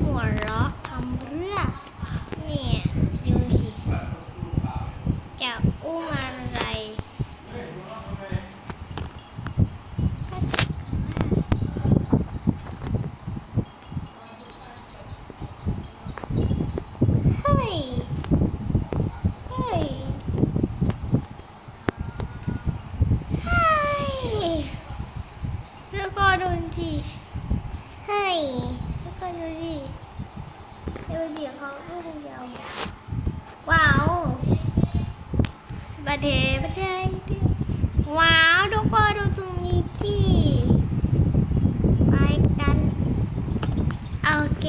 หัวเราะทำเรื่องเนี่ยดูสิจะอุ้มอะไรเฮ้ยเฮ้ยเฮ้ยแล้วก็โดนจี ดูเดี๋ยวเขาดูเดียวว้าวประเทศประเทศว้าวทุกคนดูตรงนี้ที่ไปกันโอเค